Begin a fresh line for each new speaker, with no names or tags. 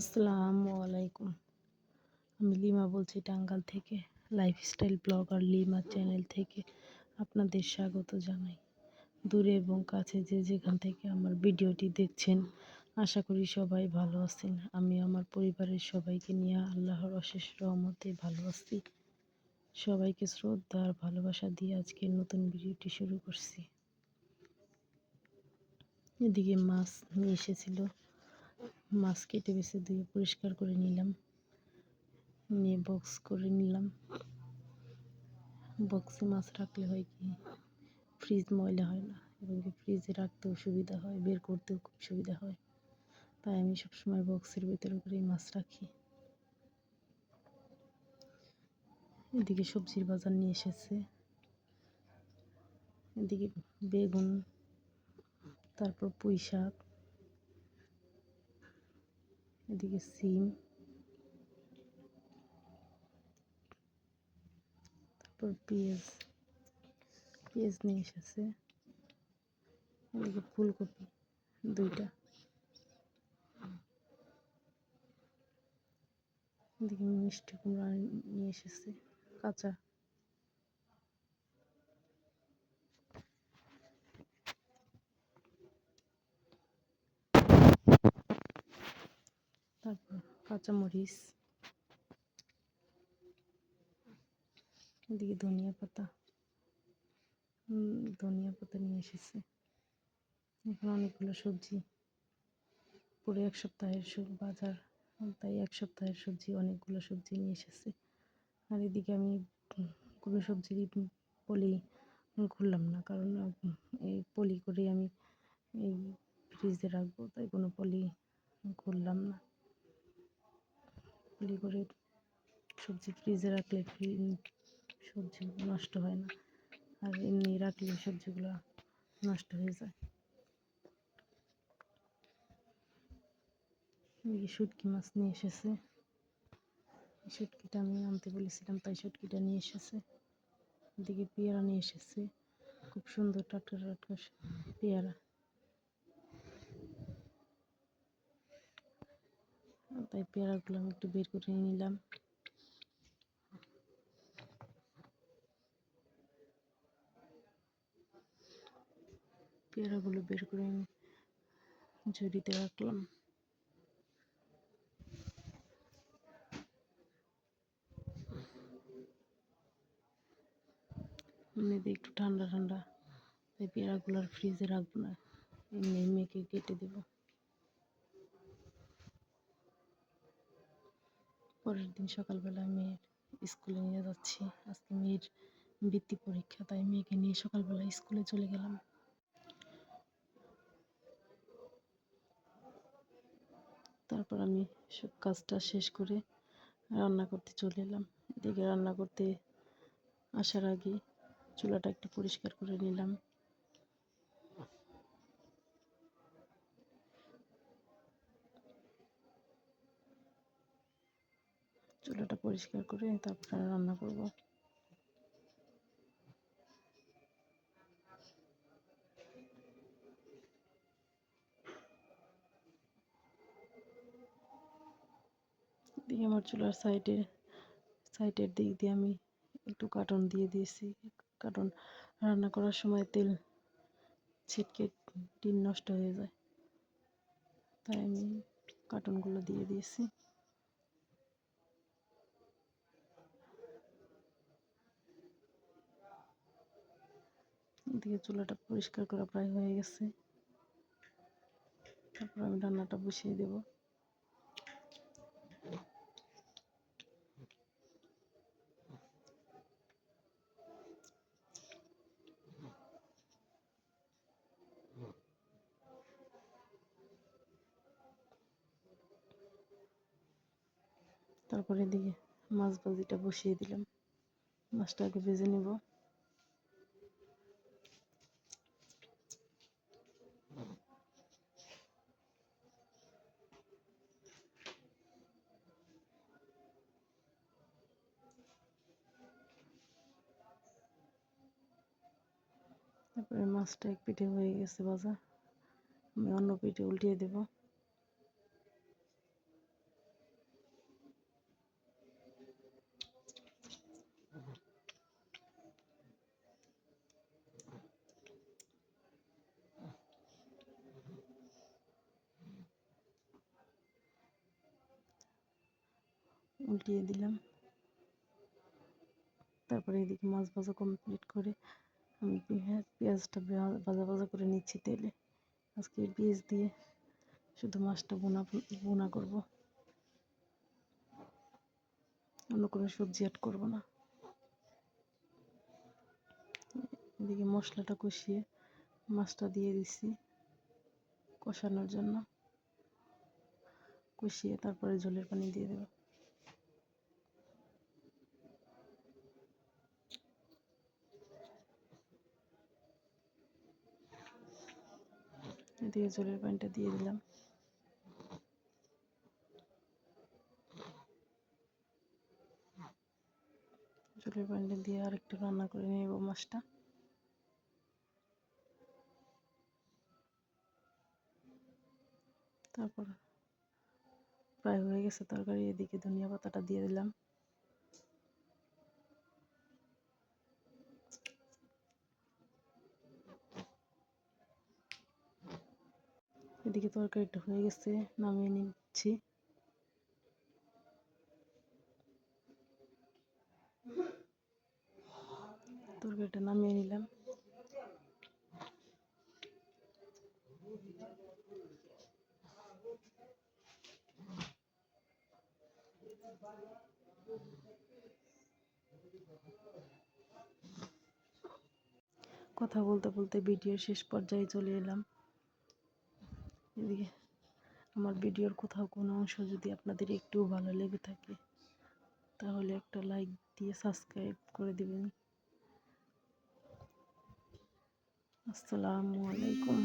আসসালামু আলাইকুম। আমি লিমা বলছি টাঙ্গাল থেকে লাইফস্টাইল ব্লগার লিমা চ্যানেল থেকে আপনাদের স্বাগত জানাই। দূরে এবং কাছে যে যেখান থেকে আমার ভিডিওটি দেখছেন, আশা করি সবাই ভালো আছেন। আমি আমার পরিবারের সবাইকে নিয়ে আল্লাহর অশেষ রহমতে ভালো আছি। সবাইকে শ্রদ্ধা আর ভালোবাসা দিয়ে আজকের নতুন ভিডিওটি শুরু করছি। এদিকে মাছ নিয়ে এসেছিল। মাছ কেটে বেছে দিয়ে পরিষ্কার করে নিলাম। নিয়ে বক্স করে নিলাম। বক্সে মাছ রাখলে হয় কি ফ্রিজ ময়লা হয় না এবং ফ্রিজে রাখতেও সুবিধা হয়, বের করতেও খুব সুবিধা হয়। তাই আমি সবসময় বক্সের ভিতরে করেই মাছ রাখি। এদিকে সবজির বাজার নিয়ে এসেছে। এদিকে বেগুন, তারপর পুঁই শাক এদিকে সিম। তারপর পেঁয়াজ। পেঁয়াজ নিয়ে এসেছে। এদিকে ফুলকপি দুইটা। এদিকে মিষ্টি কুমড়া নিয়ে এসেছে। কাঁচা তারপর কাঁচামরিচ এদিকে ধনিয়া পাতা। ধনিয়া পাতা নিয়ে এসেছে। এখানে অনেকগুলো সবজি। পুরো এক সপ্তাহের বাজার। তাই এক সপ্তাহের সবজি, অনেকগুলো সবজি নিয়ে এসেছে। আর এদিকে আমি কোনো সবজিরই পলি খুললাম না, কারণ এই পলি করে আমি এই ফ্রিজে রাখব, তাই কোনো পলি খুললাম না। পলি করে সবজি ফ্রিজে রাখলে সবজি নষ্ট হয় না। আর এমনি রাখলে সবজিগুলো নষ্ট হয়ে যায়। শুটকি মাছ নিয়ে এসেছে। শুটকিটা আমি আনতে বলেছিলাম, তাই শুটকিটা নিয়ে এসেছে। এদিকে পেয়ারা নিয়ে এসেছে। খুব সুন্দর টাটকা টাটকা পেয়ারা। তাই পেয়ারাগুলো আমি একটু বের করে নিলাম। পেয়ারাগুলো বের করে ঝুড়িতে রাখলাম। এমনিতে একটু ঠান্ডা ঠান্ডা, তাই পেয়ারাগুলো আর ফ্রিজে রাখব না, এমনি মেখে কেটে দেবো। পরের দিন সকালবেলা মেয়ের স্কুলে নিয়ে যাচ্ছি। আজকে মেয়ের বৃত্তি পরীক্ষা, তাই মেয়েকে নিয়ে সকালবেলা স্কুলে চলে গেলাম। তারপর আমি সব কাজটা শেষ করে রান্না করতে চলে এলাম। এদিকে রান্না করতে আসার আগে চুলাটা একটু পরিষ্কার করে নিলাম চুলাটা পরিষ্কার করে তারপরে রান্না করব। দিয়ে আমার চুলার সাইডে সাইডের দিক দিয়ে আমি একটু কার্টন দিয়ে দিয়েছি। কারণ রান্না করার সময় তেল ছিটকে টিন নষ্ট হয়ে যায়। তাই আমি কার্টনগুলো দিয়ে দিয়েছি। এদিকে চুলাটা পরিষ্কার করা প্রায় হয়ে গেছে। তারপর আমি রান্নাটা বসিয়ে দেব। তারপরে এদিকে মাছ ভাজিটা বসিয়ে দিলাম। মাছটা আগে ভেজে নেব। মাছটা এক পিঠে হয়ে গেছে বাজা আমি অন্য পিঠে উল্টিয়ে দেব। উল্টিয়ে দিলাম। তারপরে এদিকে মাছ ভাজা কমপ্লিট করে আমি পেঁয়াজ পেঁয়াজটা ভা- ভাজা ভাজা করে নিচ্ছি তেলে। আজকে পেঁয়াজ দিয়ে শুধু মাছটা বোনা বোনা করব। অন্য কোনো সবজি অ্যাড করব না। এদিকে মশলাটা কষিয়ে মাছটা দিয়ে দিচ্ছি কষানোর জন্য। কষিয়ে তারপরে জলের পানি দিয়ে দেবো। এদিকে জলের পানিটা দিয়ে দিলাম। জলের পানিটা দিয়ে আরেকটু রান্না করে নেব মাছটা। তারপর প্রায় হয়ে গেছে তরকারি, এদিকে ধনিয়া পাতাটা দিয়ে দিলাম। এদিকে তরকারিটা হয়ে গেছে, নামিয়ে নিচ্ছি। তরকারিটা নামিয়ে নিলাম। কথা বলতে বলতে ভিডিওর শেষ পর্যায়ে চলে এলাম। এদিকে আমার ভিডিওর কোথাও কোনো অংশ যদি আপনাদের একটু ভালো লেগে থাকে, তাহলে একটা লাইক দিয়ে সাবস্ক্রাইব করে দেবেন। আসসালামু আলাইকুম।